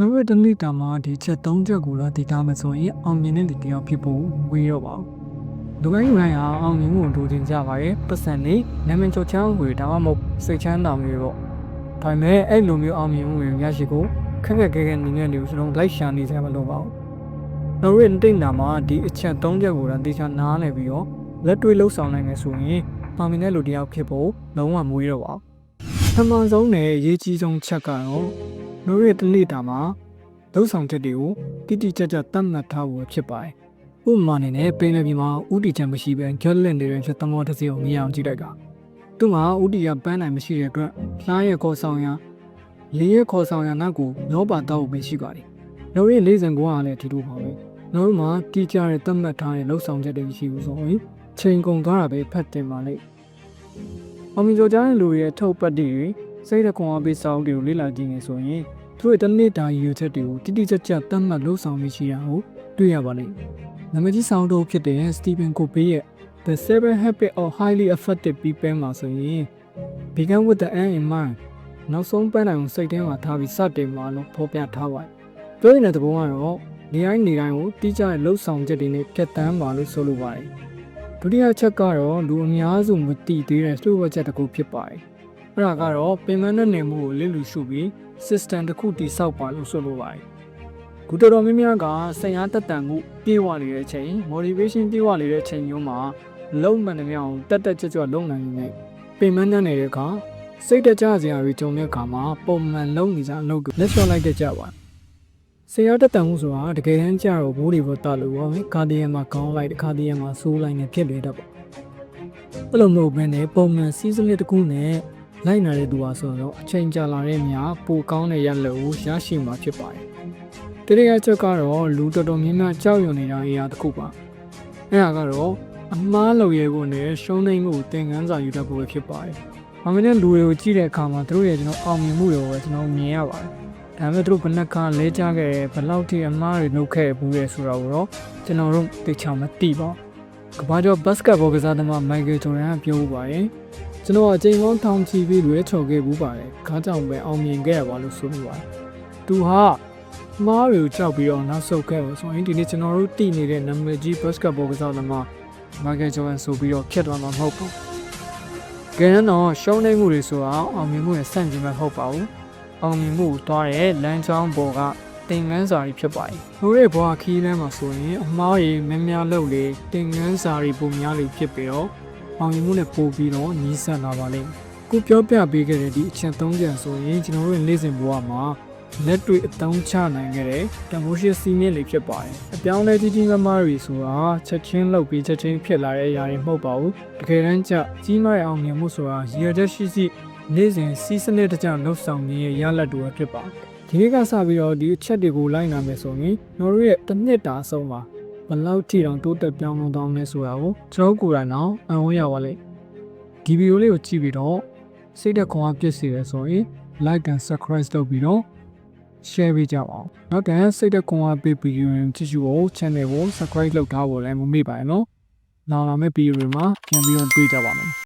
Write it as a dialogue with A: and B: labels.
A: မမတနေ့တာမှာဒီချက်၃ချက်ကိုတော့တည်ထားမှဆိုရင်အောင်မြင်တဲ့လူတစ်ယောက်ဖြစ်ဖို့ဝေးတော့ပါဘူးလူတိုင်းလူတိုင်းဟာအောင်မြင်မှုကိုလိုချင်ကြပါရဲ့ပတ်စံလေးနာမည်ကျော်ချမ်းဝေဒါမှမဟုတ်စိတ်ချမ်းသာမျိုးပေါ့ဒါပေမဲ့အဲ့လိုမျိုးအောင်မြင်မှုတွေရရှိဖို့ခက်ခက်ခဲခဲနေနေတွေကိုကျွန်တော်လိုက်ရှာနေကြမလို့ပါဘူးနောက်ရတဲ့တာမှာဒီအချက်၃ချက်ကိုတော့တေချာနားလည်ပြီးတော့လက်တွေ့လှုပ်ဆောင်နိုင်မယ်ဆိုရင်အောင်မြင်တဲ့လူတစ်ယောက်ဖြစ်ဖို့လုံးဝမဝေးတော့ပါဘူးပထမဆုံးနဲ့အရေးကြီးဆုံးချက်ကတော့ တို့ရဲ့တနေ့တာမှာလှုပ်ဆောင်ချက်တွေကိုတိတိကျကျတတ်မှတ်ထားဖို့ဖြစ်ပါတယ်။ဥပမာအနေနဲ့ပင်လယ်ပြင်မှာဥတီချမ်းမရှိဘဲကျွတ်လင့်နေတဲ့ချက်သမောတစ်စီကိုမြင်အောင်ကြည့်လိုက်ကသူ့မှာဥတီကပန်းနိုင်မရှိတဲ့အတွက်လှားရဲ့ခေါ်ဆောင်ရရေရဲ့ခေါ်ဆောင်ရနောက်ကိုလောပါတောက်ဖို့ရှိပါတယ်။တို့ရဲ့လေးစံကောကလည်းဒီလိုပါပဲ။တို့မှာတီးကြတဲ့တတ်မှတ်ထားတဲ့လှုပ်ဆောင်ချက်တွေရှိဘူးဆိုရင်ချိန်ကုန်သွားတာပဲဖတ်တင်ပါလိမ့်။အမီဂျိုကြားတဲ့လူရဲ့ထုတ်ပတ်တွေစိတ်ရခွန်အားပေးဆောင်တွေကိုလေ့လာကြည့်နေဆိုရင် သူတို့ရဲ့တနေ့တာရည်ရွယ်ချက်တွေကိုတိတိကျကျတတ်မှတ်လို့ဆောင်မိရှိရအောင်တွေ့ရပါလိမ့်မယ်။နာမည်ကြီးဆောင်တော့ဖြစ်တဲ့ Stephen Covey ရဲ့ The Seven Habits of Highly Effective People မှာဆိုရင် Begin with the end in mind နောက်ဆုံးပန်းတိုင်ကိုစိတ်ထဲမှာထားပြီးစတင်မှာလို့ဖော်ပြထားပါတယ်။ပြောရင်တဲ့သဘောကတော့နေတိုင်းနေတိုင်းကိုတိကျတဲ့လှုပ်ဆောင်ချက်တွေနဲ့ဖြတ်တန်းပါလို့ဆိုလိုပါတယ်။ဒုတိယချက်ကတော့လူအများစုမသိသေးတဲ့လှုပ်ဝက်ချက်တစ်ခုဖြစ်ပါတယ်။ အဲ့ဒါကတော့ပင်မနဲ့နေမှုကိုလစ်လူရှုပြီး system တစ်ခုတည်ဆောက်ပါလို့ဆိုလိုပါတယ်။ခုတော်တော်များများကဆင်အားတက်တန်မှုပြေဝနေတဲ့အချိန် motivation ပြေဝနေတဲ့အချိန်မျိုးမှာလုံးမှန်တဲ့အောင်တက်တက်ကြွကြွလုံးနိုင်နေတယ်။ပင်မနဲ့နေတဲ့အခါစိတ်တကြစရာတွေကြုံတဲ့အခါမှာပုံမှန်လုံးနေကြအလုပ်ကိုလက်လျှော့လိုက်တတ်ကြပါဆင်အားတက်တန်မှုဆိုတာတကယ်တမ်းကျတော့ဘိုးတွေဘောတလို့ပါပဲကာဒီယန်မှာကောင်းလိုက်တစ်ခါတည်းမှာဆိုးလိုက်နေဖြစ်လေတတ်ပါအဲ့လိုမဟုတ်ဘဲနဲ့ပုံမှန်စီးစနစ်တစ်ခုနဲ့ လိုက်နာတဲ့သူဟာဆိုတော့အချိန်ကြာလာတဲ့မြာပိုကောင်းတဲ့ရလဒ်ကိုရရှိမှာဖြစ်ပါတယ်။တတိယချက်ကတော့လူတော်တော်များများကြောက်ရွံ့နေတာအရာတစ်ခုပါ။အဲဒါကတော့အမားလုံရဲဖို့နဲ့ရှုံးနိမ့်မှုကိုသင်ခန်းစာယူတတ်ဖို့ပဲဖြစ်ပါတယ်။အမှန်တကယ်လူတွေကိုကြည့်တဲ့အခါမှာသူတို့ရဲ့ကျွန်တော်အောင်မြင်မှုတွေကိုပဲကျွန်တော်မြင်ရပါတယ်။ဒါပေမဲ့သူတို့ဘယ်နှခါလဲကြခဲ့တယ်ဘယ်လောက်ထိအမားတွေလုပ်ခဲ့ဘူးလဲဆိုတာကိုတော့ကျွန်တော်တို့သိချာမသိပါဘူး။ကမ္ဘာကျော်ဘတ်စကတ်ဘောကစားသမားမိုက်ကယ်ဂျော်ဒန်ကပြောပါတယ်။ ကျွန်တော်အချိန်ပေါင်းထောင်ချီပြီးလွဲချော်ခဲ့ဘူးပါတယ်။ခါကြောင့်ပဲအောင်မြင်ခဲ့ရပါလို့ဆိုလိုပါတယ်။သူဟာမားတွေကိုကြောက်ပြီးတော့နောက်ဆုတ်ခဲ့လို့ဆိုရင်ဒီနေ့ကျွန်တော်တို့တည်နေတဲ့နာမည်ကြီးဘတ်စကတ်ဘောကစားသမားမိုက်ကယ်ဂျော်ဒန်ဆိုပြီးတော့ခက်သွားမှာမဟုတ်ဘူး။ကဲတော့ရှုံးနေမှုတွေဆိုတာအောင်မြင်မှုရဲ့ဆန့်ကျင်ဘက်မဟုတ်ပါဘူး။အောင်မြင်မှုကိုတွားတဲ့လမ်းကြောင်းပေါ်ကတင်ငန်းစာတွေဖြစ်ပါတယ်။ဟိုရဲ့ဘွားခီးလမ်းမှာဆိုရင်အမားကြီးများများလုပ်လေတင်ငန်းစာတွေပုံများလေးဖြစ်ပြီးတော့ အောင်မြင်မှုနဲ့ပို့ပြီးတော့ညီးဆန်လာပါလိမ့်မယ်။ခုပြောပြပေးခဲ့တဲ့ဒီအချက်၃ချက်ဆိုရင်ကျွန်တော်တို့ရဲ့နေ့စဉ်ဘဝမှာလက်တွေ့အသုံးချနိုင်ခဲ့တဲ့တမိုးရှိစီးမြင့်လေးဖြစ်ပါတယ်။အပြောင်းလဲကြီးကြီးမားမားတွေဆိုတာချက်ချင်းလုပ်ပြီးချက်ချင်းဖြစ်လာတဲ့အရာတွေမဟုတ်ပါဘူး။တကယ်တမ်းကျကြီးမားတဲ့အောင်မြင်မှုဆိုတာရည်ရွယ်ချက်ရှိရှိနေ့စဉ်စီးစနစ်တကျလှုပ်ဆောင်နေတဲ့ရလဒ်တွေဖြစ်ပါတယ်။ဒီနေ့ကစပြီးတော့ဒီအချက်တွေကိုလိုက်နာမယ်ဆိုရင်ကျွန်တော်တို့ရဲ့တစ်နှစ်တာအဆုံးပါ ဘယ်လောက်ထိတောင်တိုးတက်ပြောင်းလဲသွားမလဲဆိုတာကိုကျွန်တော်ကိုယ်တိုင်တော့အံ့ဩရပါလိမ့်ဒီဗီဒီယိုလေးကိုကြည့်ပြီးတော့စိတ်သက်ခွန်အားပြည့်စေရဆိုရင် like and subscribe လုပ်ပြီးတော့ share ပေးကြပါဦးနောက်တန်းစိတ်သက်ခွန်အားပေးပြီးရင်ကြည့်ရှုဖို့ channel ကို subscribe လုပ်ထားဖို့လည်းမမေ့ပါနဲ့နော်နောက်လာမယ့်ဗီဒီယိုတွေမှာပြန်ပြီးတော့တွေ့ကြပါမယ်